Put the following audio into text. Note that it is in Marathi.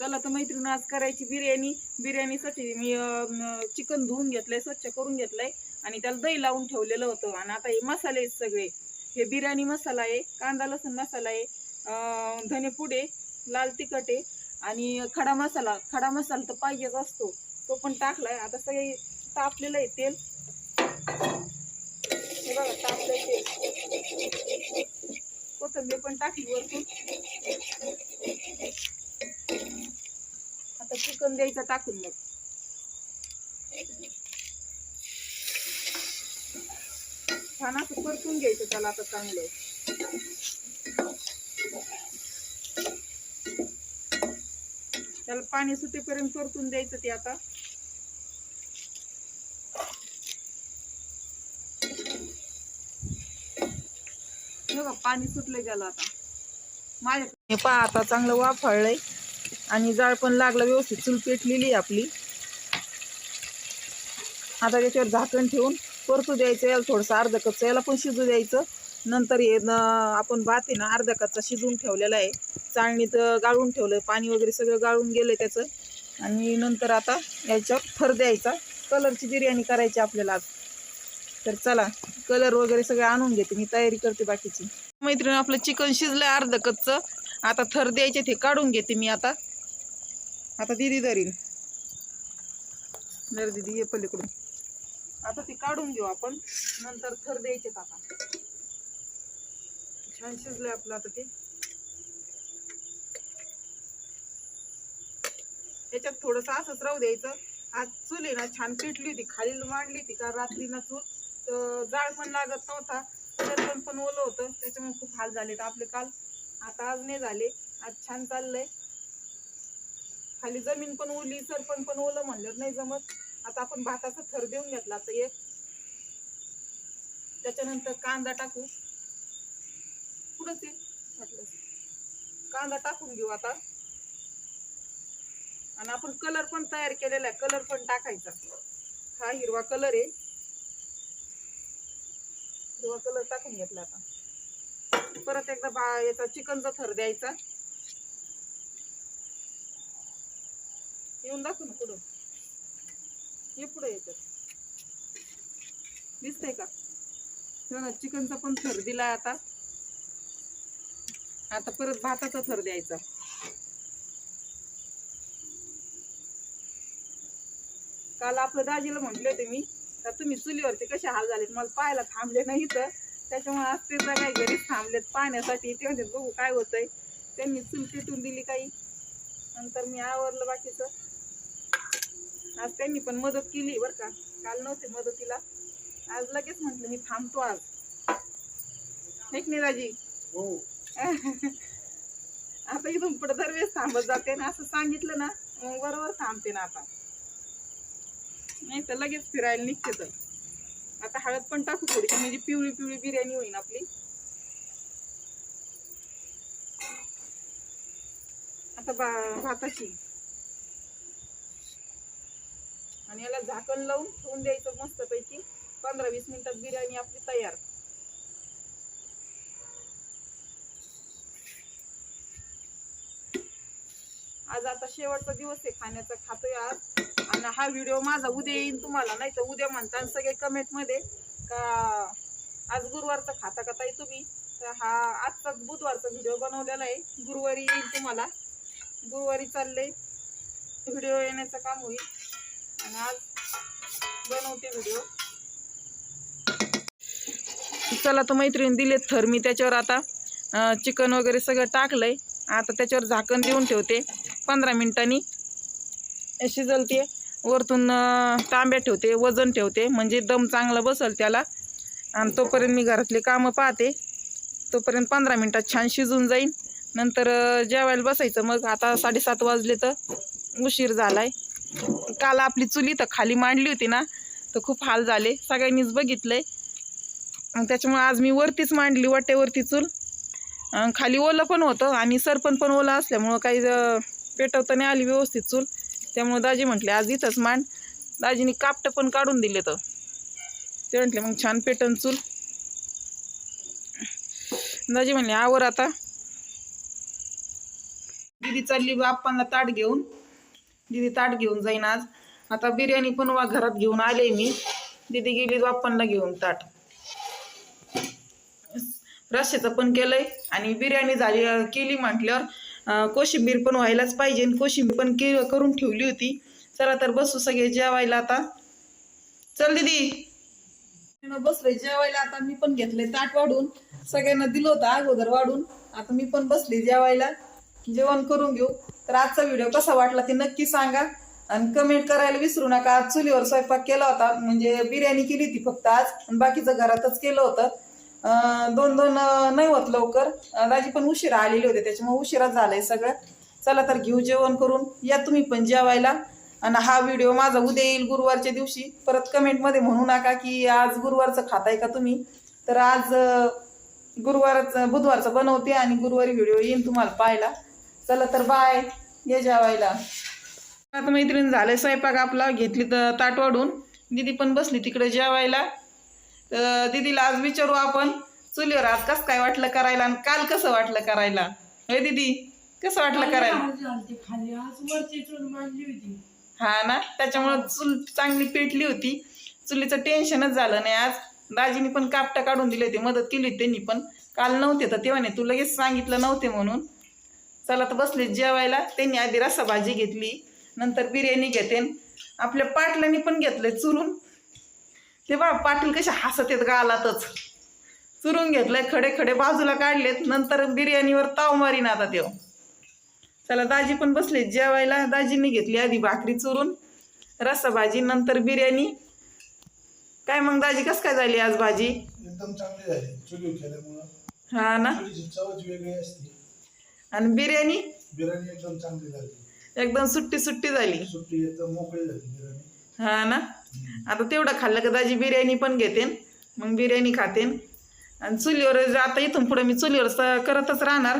चला तर मैत्रीण आज करायची बिर्याणी. बिर्याणीसाठी मी चिकन धुवून घेतलंय स्वच्छ करून घेतलंय आणि त्याला दही लावून ठेवलेलं होतं. आणि आता हे मसाले आहेत सगळे. हे बिर्याणी मसाला आहे कांदा लसूण मसाला आहे धनेपुडे धने पुडे लाल तिखट आहे आणि खडा मसाला. खडा मसाला तर पाहिजेच असतो. तो पण टाकलाय. आता सगळे तापलेलं आहे तेल. हे बघा तापलंय तेल. कोथंबीर पण टाकली वरतून आता चिकन द्यायचं टाकून मग. छान असं परतून घ्यायचं त्याला आता चांगलं. त्याला पाणी सुटेपर्यंत परतून द्यायचं ते आता. पाणी सुटलंय त्याला आता. माझ्या पहा आता चांगलं वाफळलंय. आणि जाळ पण लागलं व्यवस्थित चूल पेटलेली आहे आपली. आता त्याच्यावर झाकण ठेवून परतू द्यायचं याला थोडंसं अर्धा कच्चं याला पण शिजू द्यायचं. नंतर हे आपण भात आहे ना अर्धा कच्चा शिजवून ठेवलेला आहे. चाळणीत गाळून ठेवलं पाणी वगैरे सगळं गाळून गेलं त्याचं. आणि नंतर आता याच्यावर थर द्यायचा. कलरची बिर्याणी करायची आपल्याला आज. तर चला कलर वगैरे सगळं आणून घेते मी तयारी करते बाकीची. मैत्रिणी आपलं चिकन शिजलं अर्ध कच्चं. आता थर द्यायचे ते काढून घेते मी आता. आता दिदी धरीन जर दिदी ये पलीकडून. आता ते काढून घेऊ आपण. नंतर थर द्यायचे आता छान शिजलंय आपलं आता ते. याच्यात थोडंसं असंच राहू द्यायचं. आज चूल आहे ना छान पेटली होती खाली मांडली होती का रात्री ना चूल. तर जाळ पण लागत नव्हता. सरपण पण ओलं होतं. त्याच्यामुळे खूप हाल झाले आपले काल. आता आज नाही झाले. आज छान चाललंय. खाली जमीन पण ओली सरपण पण ओलं म्हणलं नाही जमत. आता आपण भाताचा थर देऊन घेतला आता एक. त्याच्यानंतर कांदा टाकू. पुढंच. ये म्हटलं कांदा टाकून घेऊ आता. आणि आपण कलर पण तयार केलेला आहे. कलर पण टाकायचा. हा हिरवा कलर आहे. हिरवा कलर टाकून घेतला आता. परत एकदा बा याचा चिकनचा थर द्यायचा. येऊन दाखव ना पुढं. हे पुढं येतात दिसतंय का? ना चिकनचा पण थर दिलाय आता. आता परत भाताचा थर द्यायचा. काल आपलं दाजीला म्हटले होते मी तर तुम्ही चुलीवरचे कसे हाल झालेत? मला पाहायला थांबले नाही तर त्याच्यामुळे आज ते काय घरीच थांबलेत पाहण्यासाठी. ते म्हणजे बघू काय होतंय. त्यांनी चूल पेटून दिली काही. नंतर मी आवरलं बाकीचं. आज त्यांनी पण मदत केली बरं का. काल नव्हते मदतीला. आज लगेच म्हटलं मी थांबतो आज. एक नाही राजी? आता इथून पुढे दरवेळेस थांबत जाते ना असं सांगितलं ना मग बरोबर थांबते ना आता. नाही तर लगेच फिरायला निघते तर. आता हळद पण टाकू थोडीशी म्हणजे पिवळी पिवळी बिर्याणी होईल आपली. आता बा भाताची. आणि याला झाकण लावून ठेवून द्यायचं मस्तपैकी. पंधरा वीस मिनिटात बिर्याणी आपली तयार. आज आता शेवटचा दिवस आहे खाण्याचा खातोय आज. आणि हा व्हिडिओ माझा उद्या येईन तुम्हाला नाही तर उद्या म्हणता सगळे कमेंटमध्ये का आज गुरुवारचा खाता का ताई तुम्ही? तर हा आजचाच बुधवारचा व्हिडिओ बनवलेला आहे. गुरुवारी येईल तुम्हाला. गुरुवारी चालले व्हिडिओ येण्याचं काम होईल. आज बनवते व्हिडिओ चला तर मैत्रीण दिलेत थर. मी त्याच्यावर आता चिकन वगैरे सगळं टाकलंय. आता त्याच्यावर झाकण देऊन ठेवते. पंधरा मिनिटांनी. शिजलते. वरतून तांब्या ठेवते. वजन ठेवते. म्हणजे दम चांगला बसल त्याला. आणि तोपर्यंत मी घरातले कामं पाहते. तोपर्यंत पंधरा मिनटात छान शिजून जाईन. नंतर जेवायला बसायचं मग. आता साडेसात वाजले तर उशीर झाला आहे काल आपली चुली तर खाली मांडली होती ना तर खूप हाल झाले. सगळ्यांनीच बघितलंय. त्याच्यामुळे आज मी वरतीच मांडली वाटेवरती चूल. खाली ओलं पण होतं आणि सरपण पण ओलं असल्यामुळं काही पेटवता नाही आली व्यवस्थित चूल. त्यामुळे दाजी म्हटले आज इथंच मांड. दाजीने कापटं पण काढून दिले तर. ते म्हटले मग छान पेटन चूल. दाजी म्हणले आवर आता. दिदी चालली बाप्पांना ताट घेऊन. दिदी ताट घेऊन जाईन आज. आता बिर्याणी पण वा घरात घेऊन आले मी. दिदी गेली बाप्पांना घेऊन ताट. रश्याचं पण केलंय आणि बिर्याणी झाली केली म्हटल्यावर कोशिंबीर पण व्हायलाच पाहिजे आणि कोशिंबीर पण के करून ठेवली होती. चला तर बसू सगळे जेवायला आता. चल दीदी. बसले जेवायला आता. मी पण घेतले ताट वाढून. सगळ्यांना दिलं होतं अगोदर वाढून. आता मी पण बसले जेवायला. जेवण करून घेऊ. तर आजचा व्हिडिओ कसा वाटला ते नक्की सांगा. आणि कमेंट करायला विसरू नका. आज चुलीवर स्वयंपाक केला होता. म्हणजे बिर्याणी केली होती फक्त आज. आणि बाकीचं घरातच केलं होतं. दोन दोन नाही होत लवकर. दाजी पण उशिरा आलेले होते. त्याच्यामुळे उशिरा झालंय सगळं. चला तर घेऊ जेवण करून. या तुम्ही पण जेवायला. आणि हा व्हिडिओ माझा उद्या येईल गुरुवारच्या दिवशी. परत कमेंटमध्ये म्हणू नका की आज गुरुवारचं खाताय का तुम्ही? तर आज गुरुवारचं बुधवारचं बनवते आणि गुरुवारी व्हिडिओ येईन तुम्हाला पाहायला. चला तर बाय. ये जेवायला. आता मैत्रीण झालंय स्वयंपाक आपला घेतली तर ताट वाढून. दिदी पण बसली तिकडे जेवायला. तर दिदीला आज विचारू आपण चुलीवर आज कसं काय वाटलं करायला आणि काल कसं वाटलं करायला? होय दिदी कसं वाटलं करायला? हा ना त्याच्यामुळं चूल चांगली पेटली होती. चुलीचं टेन्शनच झालं नाही आज. दाजीनी पण कापटा काढून दिले होते मदत केली होती त्यांनी पण. काल नव्हते तर तेव्हा नाही तू लगेच सांगितलं नव्हते म्हणून. चला तर बसले जेवायला. त्यांनी आधी रस्सा भाजी घेतली नंतर बिर्याणी घेते. आपल्या पाटलांनी पण घेतलंय चुरून. ते बा पाटील कसे हसत येत गालातच. चुरून घेतलंय खडे खडे बाजूला काढलेत नंतर बिर्याणीवर ताव मारीन आता तेव्हा चला दाजी पण बसले जेवायला. दाजींनी घेतली आधी भाकरी चुरून रस्सा भाजी नंतर बिर्याणी. काय मग दाजी कस काय झाली आज भाजी? एकदम चांगली झाली. हा ना चुलीची चवच वेगळी असते आणि बिर्याणी? बिर्याणी एकदम चांगली झाली. एकदम सुट्टी सुट्टी झाली. सुट्टी एकदम मोकळी झाली बिर्याणी. हा ना? आता तेवढं खाल्लं का दाजी बिर्याणी पण घेतेन मग बिर्याणी खातेन. आणि चुलीवर आता इथून पुढे मी चुलीवर करतच राहणार.